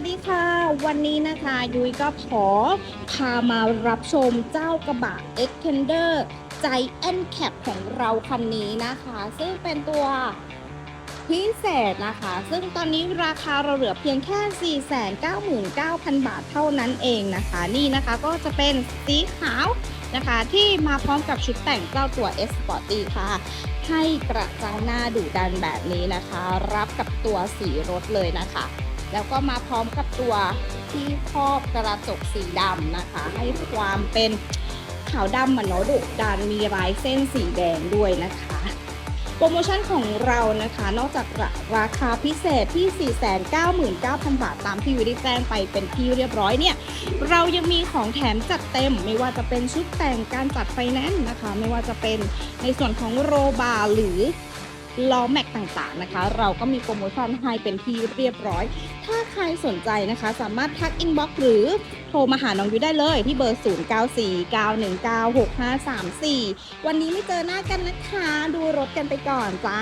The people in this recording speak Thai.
วัสดีค่ะ วันนี้นะคะยุ้ยก็ขอพามารับชมเจ้ากระบะ Extender Giant Cap ของเราคันนี้นะคะ ซึ่งเป็นตัวพิเศษนะคะ ซึ่งตอนนี้ราคาเราเหลือเพียงแค่ 499,000 บาทเท่านั้นเองนะคะ นี่นะคะก็จะเป็นสีขาวนะคะ ที่มาพร้อมกับชุดแต่งเจ้าตัว S Sporty ค่ะ ให้กระจังหน้าดุดันแบบนี้นะคะ รับกับตัวสีรถเลยนะคะ แล้วก็มาพร้อมกับตัวที่ครอบกระจกสีดำนะคะ ให้ความเป็นขาวดำมันเนาะดุดันมีลายเส้นสีแดงด้วยนะคะ โปรโมชั่นของเรานะคะ นอกจากราคาพิเศษที่ 499,000 บาทตามที่วิได้แจ้งไปเป็นที่เรียบร้อยเนี่ย เรายังมีของแถมจัดเต็ม ไม่ว่าจะเป็นชุดแต่งการจัดไฟแนนซ์นะคะ ไม่ว่าจะเป็นในส่วนของโรบาร์หรือ ล้อแม็กต่างๆนะคะ เราก็มีโปรโมชั่นให้เป็นที่เรียบร้อย ถ้าใครสนใจนะคะ สามารถทักอินบ็อกซ์หรือโทรมาหาน้องยุ้ยได้เลยที่เบอร์ 0949196534 วันนี้ไม่เจอหน้ากันนะคะ ดูรถกันไปก่อนจ้า